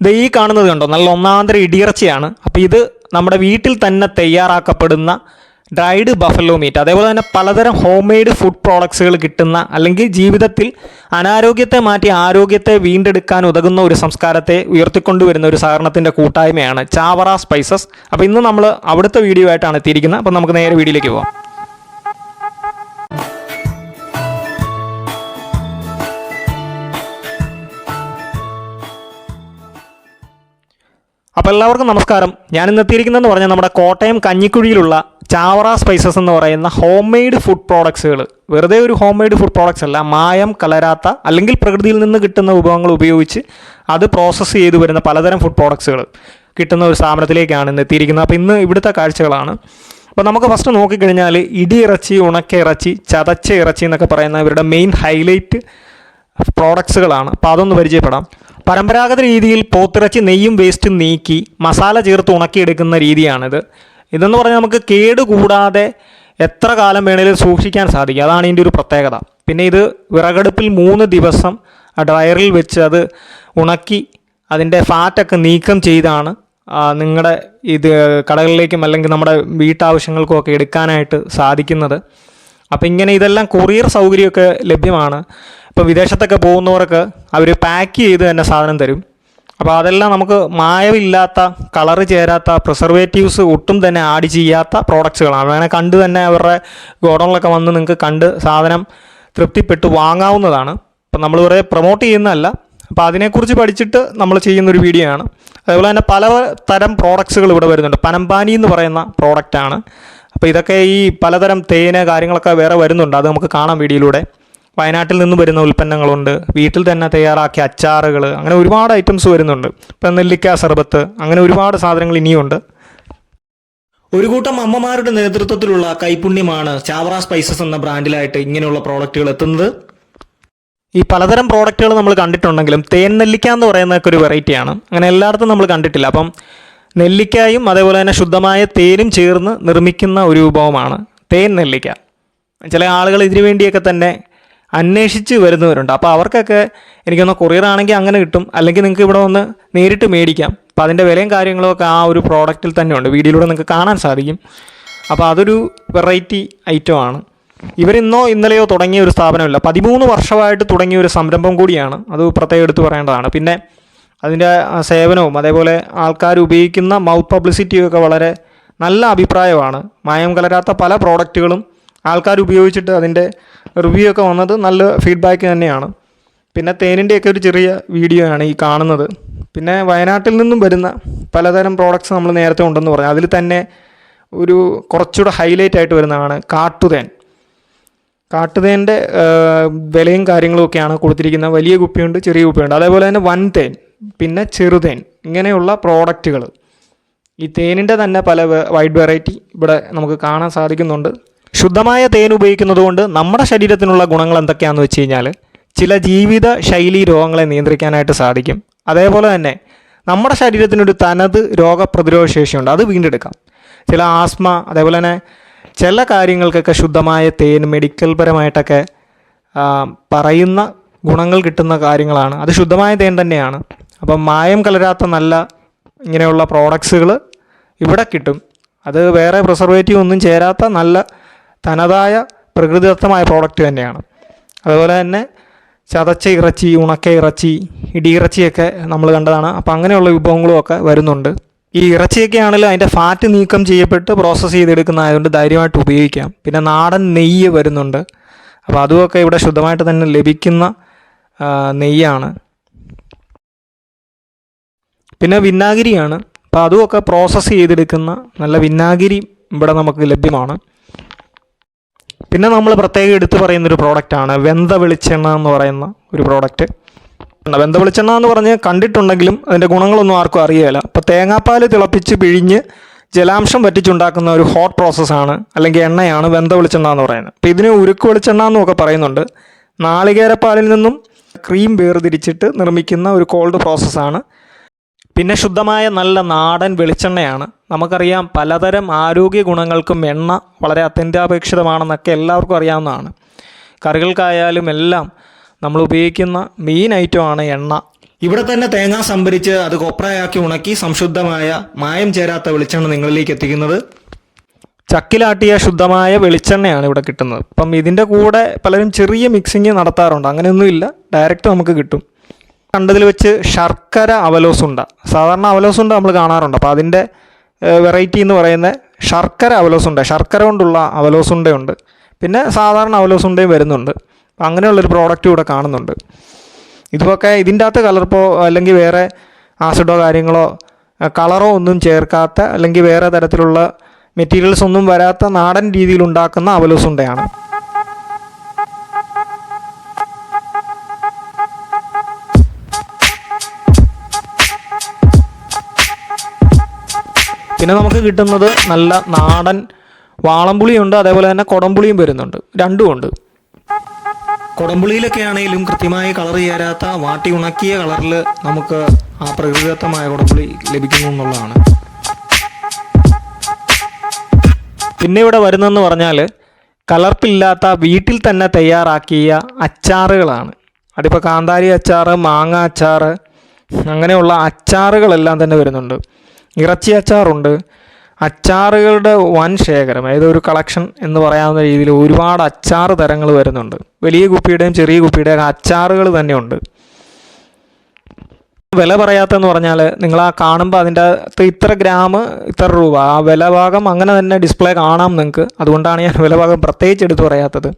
ഇത് ഈ കാണുന്നത് കണ്ടോ? നല്ല ഒന്നാന്തര ഇടിയിറച്ചിയാണ്. അപ്പോൾ ഇത് നമ്മുടെ വീട്ടിൽ തന്നെ തയ്യാറാക്കപ്പെടുന്ന ഡ്രൈഡ് ബഫലോ മീറ്റ് അതേപോലെ തന്നെ പലതരം ഹോം മെയ്ഡ് ഫുഡ് പ്രോഡക്ട്സുകൾ കിട്ടുന്ന അല്ലെങ്കിൽ ജീവിതത്തിൽ അനാരോഗ്യത്തെ മാറ്റി ആരോഗ്യത്തെ വീണ്ടെടുക്കാൻ ഉതകുന്ന ഒരു സംസ്കാരത്തെ ഉയർത്തിക്കൊണ്ടുവരുന്ന ഒരു സഹകരണത്തിന്റെ കൂട്ടായ്മയാണ് ചാവറ സ്പൈസസ് അപ്പോൾ ഇന്ന് നമ്മൾ അവിടുത്തെ വീഡിയോ ആയിട്ടാണ് എത്തിയിരിക്കുന്നത്. അപ്പോൾ നമുക്ക് നേരെ വീഡിയോയിലേക്ക് പോകാം അപ്പോൾ എല്ലാവർക്കും നമസ്കാരം. ഞാൻ ഇന്ന് എത്തിയിരിക്കുന്നതെന്ന് പറഞ്ഞാൽ നമ്മുടെ കോട്ടയം കഞ്ഞിക്കുഴിയിലുള്ള ചാവറ സ്പൈസസ് എന്ന് പറയുന്ന ഹോം മെയ്ഡ് ഫുഡ് പ്രോഡക്ട്സുകൾ വെറുതെ ഒരു ഹോം മെയ്ഡ് ഫുഡ് പ്രോഡക്ട്സ് അല്ല മായം കലരാത്ത അല്ലെങ്കിൽ പ്രകൃതിയിൽ നിന്ന് കിട്ടുന്ന വിഭവങ്ങൾ ഉപയോഗിച്ച് അത് പ്രോസസ്സ് ചെയ്ത് വരുന്ന പലതരം ഫുഡ് പ്രോഡക്ട്സുകൾ കിട്ടുന്ന ഒരു സ്ഥാപനത്തിലേക്കാണ് ഇന്ന് എത്തിയിരിക്കുന്നത്. അപ്പോൾ ഇന്ന് ഇവിടുത്തെ കാഴ്ചകളാണ്. അപ്പോൾ നമുക്ക് ഫസ്റ്റ് നോക്കിക്കഴിഞ്ഞാൽ ഇടിയിറച്ചി ഉണക്ക ഇറച്ചി ചതച്ച ഇറച്ചി എന്നൊക്കെ പറയുന്ന ഇവരുടെ മെയിൻ ഹൈലൈറ്റ് പ്രോഡക്ട്സുകളാണ് അപ്പോൾ അതൊന്ന് പരിചയപ്പെടാം. പരമ്പരാഗത രീതിയിൽ പോത്തിറച്ചി നെയ്യും വേസ്റ്റും നീക്കി മസാല ചേർത്ത് ഉണക്കിയെടുക്കുന്ന രീതിയാണിത്. ഇതെന്ന് പറഞ്ഞാൽ നമുക്ക് കേട് കൂടാതെ എത്ര കാലം വേണേലും സൂക്ഷിക്കാൻ സാധിക്കും. അതാണ് ഇതിന്റെ ഒരു പ്രത്യേകത. പിന്നെ ഇത് വിറകടുപ്പിൽ മൂന്ന് ദിവസം ഡ്രയറിൽ വെച്ച് അത് ഉണക്കി അതിന്റെ ഫാറ്റൊക്കെ നീക്കം ചെയ്താണ്. നിങ്ങളുടെ ഇത് കടകളിലേക്കും അല്ലെങ്കിൽ നമ്മുടെ വീട്ടാവശ്യങ്ങൾക്കും ഒക്കെ എടുക്കാനായിട്ട് സാധിക്കുന്നത്. അപ്പോൾ ഇങ്ങനെ ഇതെല്ലാം കൊറിയർ സൗകര്യമൊക്കെ ലഭ്യമാണ്. ഇപ്പോൾ വിദേശത്തൊക്കെ പോകുന്നവർക്ക് അവർ പാക്ക് ചെയ്ത് തന്നെ സാധനം തരും. അപ്പോൾ അതെല്ലാം നമുക്ക് മായമില്ലാത്ത കളറ് ചേരാത്ത പ്രിസർവേറ്റീവ്സ് ഒട്ടും തന്നെ ആഡ് ചെയ്യാത്ത പ്രോഡക്റ്റ്സുകളാണ് അങ്ങനെ കണ്ട് തന്നെ അവരുടെ ഗോഡൗണിലൊക്കെ വന്ന് നിങ്ങൾക്ക് കണ്ട് സാധനം തൃപ്തിപ്പെട്ട് വാങ്ങാവുന്നതാണ്. അപ്പം നമ്മൾ വെറുതെ പ്രൊമോട്ട് ചെയ്യുന്നതല്ല. അപ്പോൾ അതിനെക്കുറിച്ച് പഠിച്ചിട്ട് നമ്മൾ ചെയ്യുന്നൊരു വീഡിയോ ആണ്. അതുപോലെ തന്നെ പല തരം പ്രോഡക്ട്സുകൾ ഇവിടെ വരുന്നുണ്ട്. പനമ്പാനി എന്ന് പറയുന്ന പ്രോഡക്റ്റാണ് അപ്പോൾ ഇതൊക്കെ ഈ പലതരം തേന് കാര്യങ്ങളൊക്കെ വേറെ വരുന്നുണ്ട്. അത് നമുക്ക് കാണാം വീഡിയോയിലൂടെ വയനാട്ടിൽ നിന്ന് വരുന്ന ഉൽപ്പന്നങ്ങളുണ്ട്. വീട്ടിൽ തന്നെ തയ്യാറാക്കിയ അച്ചാറുകൾ അങ്ങനെ ഒരുപാട് ഐറ്റംസ് വരുന്നുണ്ട്. ഇപ്പം നെല്ലിക്ക സർബത്ത് അങ്ങനെ ഒരുപാട് സാധനങ്ങൾ ഇനിയുണ്ട് ഒരു കൂട്ടം അമ്മമാരുടെ നേതൃത്വത്തിലുള്ള കൈപുണ്യമാണ് ചാവറ സ്പൈസസ് എന്ന ബ്രാൻഡിലായിട്ട് ഇങ്ങനെയുള്ള പ്രോഡക്റ്റുകൾ എത്തുന്നത്. ഈ പലതരം പ്രോഡക്റ്റുകൾ നമ്മൾ കണ്ടിട്ടുണ്ടെങ്കിലും തേൻ നെല്ലിക്ക എന്ന് പറയുന്നതൊക്കെ ഒരു വെറൈറ്റിയാണ് അങ്ങനെ എല്ലായിടത്തും നമ്മൾ കണ്ടിട്ടില്ല. അപ്പം നെല്ലിക്കായും അതേപോലെ തന്നെ ശുദ്ധമായ തേനും ചേർന്ന് നിർമ്മിക്കുന്ന ഒരു വിഭവമാണ് തേൻ നെല്ലിക്ക. ചില ആളുകൾ ഇതിനു വേണ്ടിയൊക്കെ തന്നെ അന്വേഷിച്ച് വരുന്നവരുണ്ട്. അപ്പോൾ അവർക്കൊക്കെ എനിക്കൊന്ന് കൊറിയർ ആണെങ്കിൽ അങ്ങനെ കിട്ടും. അല്ലെങ്കിൽ നിങ്ങൾക്ക് ഇവിടെ വന്ന് നേരിട്ട് മേടിക്കാം. അപ്പോൾ അതിന്റെ വിലയും കാര്യങ്ങളും ഒക്കെ ആ ഒരു പ്രോഡക്റ്റിൽ തന്നെ ഉണ്ട് വീഡിയോയിലൂടെ നിങ്ങൾക്ക് കാണാൻ സാധിക്കും. അപ്പോൾ അതൊരു വെറൈറ്റി ഐറ്റമാണ് ഇവരിന്നോ ഇന്നലെയോ തുടങ്ങിയ ഒരു സ്ഥാപനമില്ല. പതിമൂന്ന് വർഷമായിട്ട് തുടങ്ങിയ ഒരു സംരംഭം കൂടിയാണ്. അത് പ്രത്യേകം എടുത്തു പറയേണ്ടതാണ്. പിന്നെ അതിന്റെ സേവനവും അതേപോലെ ആൾക്കാർ ഉപയോഗിക്കുന്ന മൗത്ത് പബ്ലിസിറ്റിയും ഒക്കെ വളരെ നല്ല അഭിപ്രായമാണ്. മായം കലരാത്ത പല പ്രോഡക്റ്റുകളും ആൾക്കാർ ഉപയോഗിച്ചിട്ട് അതിന്റെ റിവ്യൂ ഒക്കെ വന്നത് നല്ല ഫീഡ്ബാക്ക് തന്നെയാണ്. പിന്നെ തേനിന്റെയൊക്കെ ഒരു ചെറിയ വീഡിയോ ആണ് ഈ കാണുന്നത്. പിന്നെ വയനാട്ടിൽ നിന്നും വരുന്ന പലതരം പ്രോഡക്ട്സ് നമ്മൾ നേരത്തെ ഉണ്ടെന്ന് പറഞ്ഞു. അതിൽ തന്നെ ഒരു കുറച്ചുകൂടെ ഹൈലൈറ്റ് ആയിട്ട് വരുന്നതാണ് കാട്ടുതേൻ. കാട്ടുതേന്റെ വിലയും കാര്യങ്ങളും ഒക്കെയാണ് കൊടുത്തിരിക്കുന്നത്. വലിയ കുപ്പിയുണ്ട് ചെറിയ കുപ്പിയുണ്ട്. അതേപോലെ തന്നെ വൻതേൻ പിന്നെ ചെറുതേൻ ഇങ്ങനെയുള്ള പ്രോഡക്റ്റുകൾ ഈ തേനിന്റെ തന്നെ പല വൈഡ് വെറൈറ്റി ഇവിടെ നമുക്ക് കാണാൻ സാധിക്കുന്നുണ്ട്. ശുദ്ധമായ തേൻ ഉപയോഗിക്കുന്നത് കൊണ്ട് നമ്മുടെ ശരീരത്തിനുള്ള ഗുണങ്ങൾ എന്തൊക്കെയാണെന്ന് വെച്ച് കഴിഞ്ഞാൽ ചില ജീവിത ശൈലി രോഗങ്ങളെ നിയന്ത്രിക്കാനായിട്ട് സാധിക്കും. അതേപോലെ തന്നെ നമ്മുടെ ശരീരത്തിനൊരു തനത് രോഗപ്രതിരോധ ശേഷിയുണ്ട്. അത് വീണ്ടെടുക്കാം. ചില ആസ്മ അതേപോലെ തന്നെ ചില കാര്യങ്ങൾക്കൊക്കെ ശുദ്ധമായ തേൻ മെഡിക്കൽ പരമായിട്ടൊക്കെ പറയുന്ന ഗുണങ്ങൾ കിട്ടുന്ന കാര്യങ്ങളാണ്. അത് ശുദ്ധമായ തേൻ തന്നെയാണ്. അപ്പം മായം കലരാത്ത നല്ല ഇങ്ങനെയുള്ള പ്രോഡക്ട്സുകൾ ഇവിടെ കിട്ടും. അത് വേറെ പ്രിസർവേറ്റീവ് ഒന്നും ചേരാത്ത നല്ല തനതായ പ്രകൃതിദത്തമായ പ്രോഡക്റ്റ് തന്നെയാണ്. അതുപോലെ തന്നെ ചതച്ച ഇറച്ചി ഉണക്ക ഇറച്ചി ഇടിയിറച്ചിയൊക്കെ നമ്മൾ കണ്ടതാണ്. അപ്പോൾ അങ്ങനെയുള്ള വിഭവങ്ങളും ഒക്കെ വരുന്നുണ്ട്. ഈ ഇറച്ചിയൊക്കെ ആണെങ്കിലും അതിന്റെ ഫാറ്റ് നീക്കം ചെയ്യപ്പെട്ട് പ്രോസസ്സ് ചെയ്തെടുക്കുന്ന ആയതുകൊണ്ട് ധൈര്യമായിട്ട് ഉപയോഗിക്കാം. പിന്നെ നാടൻ നെയ്യ് വരുന്നുണ്ട്. അപ്പോൾ അതുമൊക്കെ ഇവിടെ ശുദ്ധമായിട്ട് തന്നെ ലഭിക്കുന്ന നെയ്യാണ്. പിന്നെ വിന്നാഗിരിയാണ് അപ്പോൾ അതുമൊക്കെ പ്രോസസ്സ് ചെയ്തെടുക്കുന്ന നല്ല വിന്നാഗിരി ഇവിടെ നമുക്ക് ലഭ്യമാണ്. പിന്നെ നമ്മൾ പ്രത്യേകം എടുത്തു പറയുന്ന ഒരു പ്രോഡക്റ്റാണ് വെന്ത വെളിച്ചെണ്ണ എന്ന് പറയുന്ന ഒരു പ്രോഡക്റ്റ് വെന്ത വെളിച്ചെണ്ണ എന്ന് പറഞ്ഞ് കണ്ടിട്ടുണ്ടെങ്കിലും അതിന്റെ ഗുണങ്ങളൊന്നും ആർക്കും അറിയില്ല അപ്പോൾ തേങ്ങാപ്പാൽ തിളപ്പിച്ച് പിഴിഞ്ഞ് ജലാംശം പറ്റിച്ചുണ്ടാക്കുന്ന ഒരു ഹോട്ട് പ്രോസസ്സാണ് അല്ലെങ്കിൽ എണ്ണയാണ് വെന്ത വെളിച്ചെണ്ണ എന്ന് പറയുന്നത്. അപ്പോൾ ഇതിന് ഉരുക്ക് വെളിച്ചെണ്ണ എന്നൊക്കെ പറയുന്നുണ്ട്. നാളികേരപ്പാലിൽ നിന്നും ക്രീം വേർതിരിച്ചിട്ട് നിർമ്മിക്കുന്ന ഒരു കോൾഡ് പ്രോസസ്സാണ് പിന്നെ ശുദ്ധമായ നല്ല നാടൻ വെളിച്ചെണ്ണയാണ്. നമുക്കറിയാം പലതരം ആരോഗ്യ ഗുണങ്ങൾക്കും എണ്ണ വളരെ അത്യന്താപേക്ഷിതമാണെന്നൊക്കെ എല്ലാവർക്കും അറിയാവുന്നതാണ്. കറികൾക്കായാലും എല്ലാം നമ്മൾ ഉപയോഗിക്കുന്ന മെയിൻ ഐറ്റമാണ് എണ്ണ. ഇവിടെ തന്നെ തേങ്ങ സംഭരിച്ച് അത് കൊപ്രയാക്കി ഉണക്കി സംശുദ്ധമായ മായം ചേരാത്ത വെളിച്ചെണ്ണ നിങ്ങളിലേക്ക് എത്തിക്കുന്നത്. ചക്കിലാട്ടിയ ശുദ്ധമായ വെളിച്ചെണ്ണയാണ് ഇവിടെ കിട്ടുന്നത്. അപ്പം ഇതിന്റെ കൂടെ പലരും ചെറിയ മിക്സിങ് നടത്താറുണ്ട്. അങ്ങനെയൊന്നുമില്ല. ഡയറക്റ്റ് നമുക്ക് കിട്ടും. കണ്ടതിൽ വെച്ച് ശർക്കര അവലോസുണ്ട. സാധാരണ അവലോസുണ്ട നമ്മൾ കാണാറുണ്ട്. അപ്പോൾ അതിന്റെ വെറൈറ്റി എന്ന് പറയുന്ന ശർക്കര അവലോസുണ്ട ശർക്കര കൊണ്ടുള്ള അവലോസുണ്ടയുണ്ട്. പിന്നെ സാധാരണ അവലോസുണ്ടയും വരുന്നുണ്ട്. അങ്ങനെയുള്ളൊരു പ്രോഡക്റ്റ് ഇവിടെ കാണുന്നുണ്ട്. ഇതൊക്കെ ഇതിന്റെ അകത്ത് കലർപ്പോ അല്ലെങ്കിൽ വേറെ ആസിഡോ കാര്യങ്ങളോ കളറോ ഒന്നും ചേർക്കാത്ത അല്ലെങ്കിൽ വേറെ തരത്തിലുള്ള മെറ്റീരിയൽസ് ഒന്നും വരാത്ത നാടൻ രീതിയിൽ ഉണ്ടാക്കുന്ന അവലോസുണ്ടയാണ്. പിന്നെ നമുക്ക് കിട്ടുന്നത് നല്ല നാടൻ വാളംപുളിയുണ്ട് അതേപോലെ തന്നെ കൊടംപുളിയും വരുന്നുണ്ട്. രണ്ടുമുണ്ട് കൊടംപുളിയിലൊക്കെ ആണെങ്കിലും കൃത്യമായി കളർ ചേരാത്ത വാട്ടി ഉണക്കിയ കളറിൽ നമുക്ക് ആ പ്രകൃതിദത്തമായ കൊടംപുളി ലഭിക്കുന്നു എന്നുള്ളതാണ്. പിന്നെ ഇവിടെ വരുന്നതെന്ന് പറഞ്ഞാൽ കലർപ്പില്ലാത്ത വീട്ടിൽ തന്നെ തയ്യാറാക്കിയ അച്ചാറുകളാണ്. അതിപ്പോൾ കാന്താരി അച്ചാറ് മാങ്ങ അച്ചാറ് അങ്ങനെയുള്ള അച്ചാറുകളെല്ലാം തന്നെ വരുന്നുണ്ട്. ഇറച്ചി അച്ചാറുണ്ട് അച്ചാറുകളുടെ വൻ ശേഖരം അതായത് ഒരു കളക്ഷൻ എന്ന് പറയാവുന്ന രീതിയിൽ ഒരുപാട് അച്ചാർ തരങ്ങൾ വരുന്നുണ്ട്. വലിയ കുപ്പിയുടെയും ചെറിയ കുപ്പിയുടെയും അച്ചാറുകൾ തന്നെയുണ്ട്. വില പറയാത്തെന്ന് പറഞ്ഞാൽ നിങ്ങൾ ആ കാണുമ്പോൾ അതിന്റെ അകത്ത് ഇത്ര ഗ്രാം ഇത്ര രൂപ ആ വില ഭാഗം അങ്ങനെ തന്നെ ഡിസ്പ്ലേ കാണാം നിങ്ങൾക്ക്. അതുകൊണ്ടാണ് ഞാൻ വില ഭാഗം പ്രത്യേകിച്ച് എടുത്ത് പറയാത്തത്.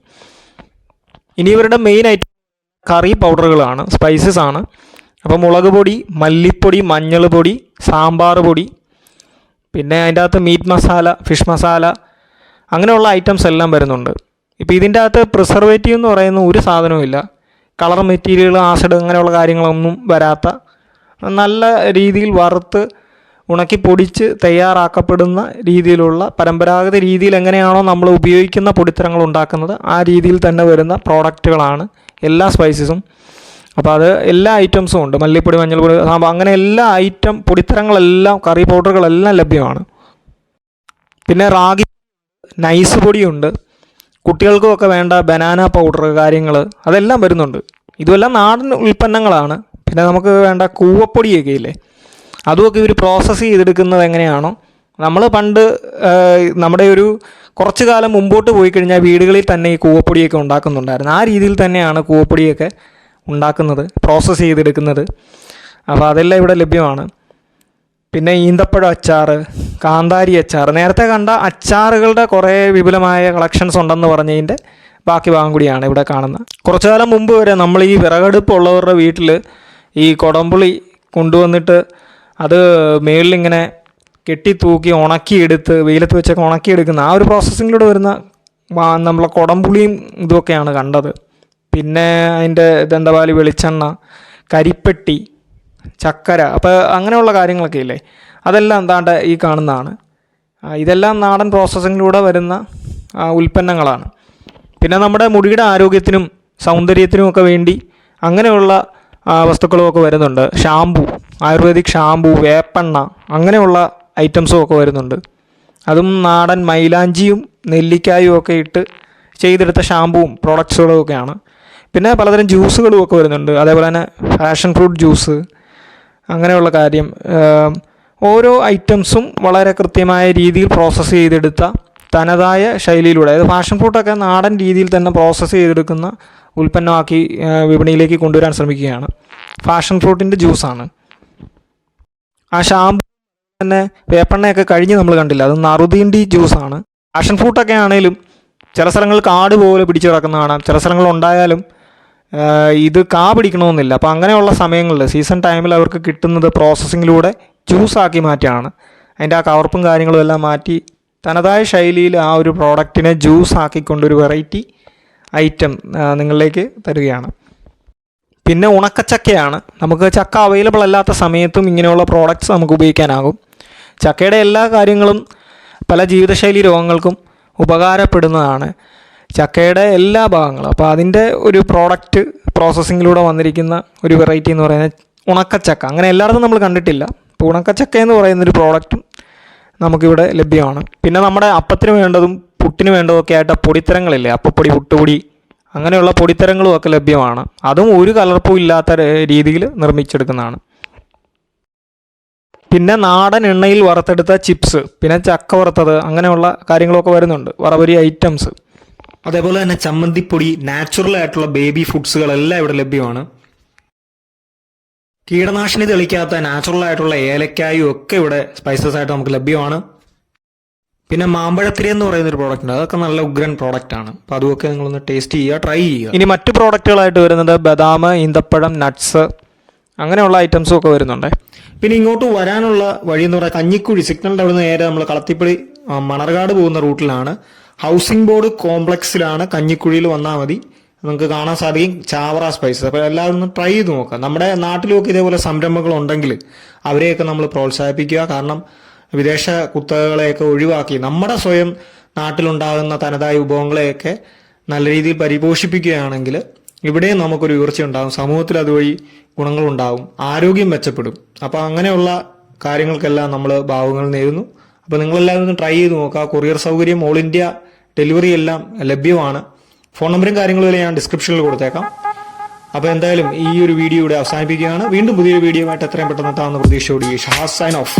ഇനി ഇവരുടെ മെയിൻ ഐറ്റം കറി പൗഡറുകളാണ് സ്പൈസസ് ആണ്. അപ്പോൾ മുളക് പൊടി മല്ലിപ്പൊടി മഞ്ഞൾ പൊടി സാമ്പാർ പൊടി പിന്നെ അതിന്റെ അകത്ത് മീറ്റ് മസാല ഫിഷ് മസാല അങ്ങനെയുള്ള ഐറ്റംസ് എല്ലാം വരുന്നുണ്ട്. ഇപ്പോൾ ഇതിന്റെ അകത്ത് പ്രിസർവേറ്റീവ് എന്ന് പറയുന്ന ഒരു സാധനവും ഇല്ല. കളർ മെറ്റീരിയൽ ആസിഡ് അങ്ങനെയുള്ള കാര്യങ്ങളൊന്നും വരാത്ത നല്ല രീതിയിൽ വറുത്ത് ഉണക്കി പൊടിച്ച് തയ്യാറാക്കപ്പെടുന്ന രീതിയിലുള്ള പരമ്പരാഗത രീതിയിൽ എങ്ങനെയാണോ നമ്മൾ ഉപയോഗിക്കുന്ന പൊടിത്തരങ്ങൾ ഉണ്ടാക്കുന്നത് ആ രീതിയിൽ തന്നെ വരുന്ന പ്രോഡക്റ്റുകളാണ് എല്ലാ സ്പൈസസും. അപ്പോൾ അത് എല്ലാ ഐറ്റംസും ഉണ്ട്. മല്ലിപ്പൊടി മഞ്ഞൾപ്പൊടി സാമ്പാർ അങ്ങനെ എല്ലാ ഐറ്റം പൊടിത്തരങ്ങളെല്ലാം കറി പൗഡറുകളെല്ലാം ലഭ്യമാണ്. പിന്നെ റാഗി നൈസ് പൊടിയുണ്ട്. കുട്ടികൾക്കുമൊക്കെ വേണ്ട ബനാന പൗഡർ കാര്യങ്ങൾ അതെല്ലാം വരുന്നുണ്ട്. ഇതുമെല്ലാം നാടൻ ഉൽപ്പന്നങ്ങളാണ്. പിന്നെ നമുക്ക് വേണ്ട കൂവപ്പൊടിയൊക്കെ ഇല്ലേ? അതുമൊക്കെ ഇവർ പ്രോസസ്സ് ചെയ്തെടുക്കുന്നത് എങ്ങനെയാണോ? നമ്മൾ പണ്ട് നമ്മുടെ ഒരു കുറച്ച് കാലം മുമ്പോട്ട് പോയി കഴിഞ്ഞാൽ വീടുകളിൽ തന്നെ ഈ കൂവപ്പൊടിയൊക്കെ ഉണ്ടാക്കുന്നുണ്ടായിരുന്നു. ആ രീതിയിൽ തന്നെയാണ് കൂവപ്പൊടിയൊക്കെ ഉണ്ടാക്കുന്നത് പ്രോസസ്സ് ചെയ്തെടുക്കുന്നത്. അപ്പോൾ അതെല്ലാം ഇവിടെ ലഭ്യമാണ്. പിന്നെ ഈന്തപ്പഴ അച്ചാർ കാന്താരി അച്ചാർ. നേരത്തെ കണ്ട അച്ചാറുകളുടെ കുറേ വിപുലമായ കളക്ഷൻസ് ഉണ്ടെന്ന് പറഞ്ഞതിന്റെ ബാക്കി ഭാഗം കൂടിയാണ് ഇവിടെ കാണുന്നത്. കുറച്ചു കാലം മുമ്പ് വരെ നമ്മൾ ഈ വിറകടുപ്പുള്ളവരുടെ വീട്ടിൽ ഈ കൊടംപുളി കൊണ്ടുവന്നിട്ട് അത് മേളിലിങ്ങനെ കെട്ടി തൂക്കി ഉണക്കിയെടുത്ത് വെയിലത്ത് വെച്ചൊക്കെ ഉണക്കിയെടുക്കുന്ന ആ ഒരു പ്രോസസ്സിങ്ങിലൂടെ വരുന്ന നമ്മളെ കൊടംപുളിയും ഇതുമൊക്കെയാണ് കണ്ടത്. പിന്നെ അതിന്റെ ദന്തപാലി വെളിച്ചെണ്ണ കരിപ്പെട്ടി ചക്കര അപ്പോൾ അങ്ങനെയുള്ള കാര്യങ്ങളൊക്കെ ഇല്ലേ? അതെല്ലാം എന്താണ്ട് ഈ കാണുന്നതാണ്. ഇതെല്ലാം നാടൻ പ്രോസസ്സിങ്ങിലൂടെ വരുന്ന ഉൽപ്പന്നങ്ങളാണ്. പിന്നെ നമ്മുടെ മുടിയുടെ ആരോഗ്യത്തിനും സൗന്ദര്യത്തിനുമൊക്കെ വേണ്ടി അങ്ങനെയുള്ള വസ്തുക്കളുമൊക്കെ വരുന്നുണ്ട്. ഷാമ്പു ആയുർവേദിക് ഷാമ്പു വേപ്പെണ്ണ അങ്ങനെയുള്ള ഐറ്റംസും ഒക്കെ വരുന്നുണ്ട്. അതും നാടൻ മൈലാഞ്ചിയും നെല്ലിക്കായും ഒക്കെ ഇട്ട് ചെയ്തെടുത്ത ഷാമ്പുവും പ്രോഡക്ട്സുകളും ഒക്കെയാണ് പിന്നെ പലതരം ജ്യൂസുകളും ഒക്കെ വരുന്നുണ്ട്. അതേപോലെ തന്നെ ഫാഷൻ ഫ്രൂട്ട് ജ്യൂസ് അങ്ങനെയുള്ള കാര്യം. ഓരോ ഐറ്റംസും വളരെ കൃത്യമായ രീതിയിൽ പ്രോസസ്സ് ചെയ്തെടുത്ത തനതായ ശൈലിയിലൂടെ അതായത് ഫാഷൻ ഫ്രൂട്ടൊക്കെ നാടൻ രീതിയിൽ തന്നെ പ്രോസസ്സ് ചെയ്തെടുക്കുന്ന ഉൽപ്പന്നമാക്കി വിപണിയിലേക്ക് കൊണ്ടുവരാൻ ശ്രമിക്കുകയാണ്. ഫാഷൻ ഫ്രൂട്ടിന്റെ ജ്യൂസാണ് ആ ഷാമ്പു തന്നെ വേപ്പെണ്ണയൊക്കെ കഴിഞ്ഞ് നമ്മൾ കണ്ടില്ല അത് നറുതീണ്ടി ജ്യൂസാണ് പാഷൻ ഫ്രൂട്ടൊക്കെ ആണെങ്കിലും ചില സ്ഥലങ്ങൾ കാട് പോലെ പിടിച്ചു കിടക്കുന്ന കാണാം ചില സ്ഥലങ്ങൾ ഉണ്ടായാലും ഇത് കാ പിടിക്കണമെന്നില്ല. അപ്പോൾ അങ്ങനെയുള്ള സമയങ്ങളിൽ സീസൺ ടൈമിൽ അവർക്ക് കിട്ടുന്നത് പ്രോസസ്സിങ്ങിലൂടെ ജ്യൂസാക്കി മാറ്റിയാണ് അതിന്റെ ആ കവർപ്പും കാര്യങ്ങളും എല്ലാം മാറ്റി തനതായ ശൈലിയിൽ ആ ഒരു പ്രോഡക്റ്റിനെ ജ്യൂസ് ആക്കിക്കൊണ്ടൊരു വെറൈറ്റി ഐറ്റം നിങ്ങളിലേക്ക് തരികയാണ്. പിന്നെ ഉണക്കച്ചക്കയാണ്. നമുക്ക് ചക്ക അവൈലബിൾ അല്ലാത്ത സമയത്തും ഇങ്ങനെയുള്ള പ്രോഡക്റ്റ്സ് നമുക്ക് ഉപയോഗിക്കാനാകും. ചക്കയുടെ എല്ലാ കാര്യങ്ങളും പല ജീവിതശൈലി രോഗങ്ങൾക്കും ഉപകാരപ്പെടുന്നതാണ്. ചക്കയുടെ എല്ലാ ഭാഗങ്ങളും. അപ്പോൾ അതിന്റെ ഒരു പ്രോഡക്റ്റ് പ്രോസസ്സിങ്ങിലൂടെ വന്നിരിക്കുന്ന ഒരു വെറൈറ്റി എന്ന് പറയുന്നത് ഉണക്കച്ചക്ക. അങ്ങനെ എല്ലായിടത്തും നമ്മൾ കണ്ടിട്ടില്ല. അപ്പോൾ ഉണക്കച്ചക്ക എന്ന് പറയുന്നൊരു പ്രോഡക്റ്റും നമുക്കിവിടെ ലഭ്യമാണ്. പിന്നെ നമ്മുടെ അപ്പത്തിന് വേണ്ടതും പുട്ടിന് വേണ്ടതൊക്കെ ആയിട്ട് പൊടിത്തരങ്ങളില്ലേ? അപ്പപ്പൊടി പുട്ടുപൊടി അങ്ങനെയുള്ള പൊടിത്തരങ്ങളും ഒക്കെ ലഭ്യമാണ്. അതും ഒരു കലർപ്പും ഇല്ലാത്ത രീതിയിൽ നിർമ്മിച്ചെടുക്കുന്നതാണ്. പിന്നെ നാടൻ എണ്ണയിൽ വറുത്തെടുത്ത ചിപ്സ് പിന്നെ ചക്ക വറുത്തത് അങ്ങനെയുള്ള കാര്യങ്ങളൊക്കെ വരുന്നുണ്ട്. വറവരി ഐറ്റംസ് അതേപോലെ തന്നെ ചമ്മന്തിപ്പൊടി നാച്ചുറൽ ആയിട്ടുള്ള ബേബി ഫുഡ്സുകളെല്ലാം ഇവിടെ ലഭ്യമാണ്. കീടനാശിനി തെളിക്കാത്ത നാച്ചുറൽ ആയിട്ടുള്ള ഏലക്കായും ഒക്കെ ഇവിടെ സ്പൈസസ് ആയിട്ട് നമുക്ക് ലഭ്യമാണ്. പിന്നെ മാമ്പഴത്തിരി എന്ന് പറയുന്ന ഒരു പ്രോഡക്റ്റ് ഉണ്ട്. അതൊക്കെ നല്ല ഉഗ്രൻ പ്രോഡക്റ്റ് ആണ്. അപ്പോൾ നിങ്ങൾ ഒന്ന് ടേസ്റ്റ് ചെയ്യുക ട്രൈ ചെയ്യുക. ഇനി മറ്റു പ്രോഡക്റ്റുകളായിട്ട് വരുന്നത് ബദാം ഈന്തപ്പഴം നട്ട്സ് അങ്ങനെയുള്ള ഐറ്റംസും ഒക്കെ വരുന്നുണ്ട്. പിന്നെ ഇങ്ങോട്ട് വരാനുള്ള വഴി എന്ന് പറയുന്നത് കഞ്ഞിക്കുഴി സിഗ്നലിന്റെ അവിടെ നിന്ന് നേരെ നമ്മൾ കളത്തിപ്പടി മണർകാട് പോകുന്ന റൂട്ടിലാണ് ഹൗസിംഗ് ബോർഡ് കോംപ്ലക്സിലാണ് കഞ്ഞിക്കുഴിയിൽ വന്നാൽ മതി. നമുക്ക് കാണാൻ സാധിക്കും ചാവറ സ്പൈസസ് അപ്പോൾ എല്ലാവരും ഒന്ന് ട്രൈ ചെയ്ത് നോക്കാം നമ്മുടെ നാട്ടിലൊക്കെ ഇതേപോലെ സംരംഭങ്ങൾ ഉണ്ടെങ്കിൽ അവരെയൊക്കെ നമ്മൾ പ്രോത്സാഹിപ്പിക്കുക. കാരണം വിദേശ കുത്തകകളെയൊക്കെ ഒഴിവാക്കി നമ്മുടെ സ്വയം നാട്ടിലുണ്ടാകുന്ന തനതായ വിഭവങ്ങളെയൊക്കെ നല്ല രീതിയിൽ പരിപോഷിപ്പിക്കുകയാണെങ്കിൽ ഇവിടെയും നമുക്കൊരു ഉയർച്ച ഉണ്ടാകും. സമൂഹത്തിൽ അതുവഴി ഗുണങ്ങളുണ്ടാവും ആരോഗ്യം മെച്ചപ്പെടും. അപ്പോൾ അങ്ങനെയുള്ള കാര്യങ്ങൾക്കെല്ലാം നമ്മൾ ഭാവങ്ങൾ നേരുന്നു. അപ്പോൾ നിങ്ങളെല്ലാവരും ട്രൈ ചെയ്ത് നോക്കുക. കൊറിയർ സൗകര്യം ഓൾ ഇന്ത്യ ഡെലിവറി എല്ലാം ലഭ്യമാണ്. ഫോൺ നമ്പറും കാര്യങ്ങളും ഞാൻ ഡിസ്ക്രിപ്ഷനിൽ കൊടുത്തേക്കാം. അപ്പോൾ എന്തായാലും ഈ ഒരു വീഡിയോ ഇവിടെ അവസാനിപ്പിക്കുകയാണ്. വീണ്ടും പുതിയൊരു വീഡിയോ ആയിട്ട് എത്രയും പെട്ടെന്ന് എത്താവുന്ന പ്രതീക്ഷയോടെ ഷഹാസ് സൈൻ ഓഫ്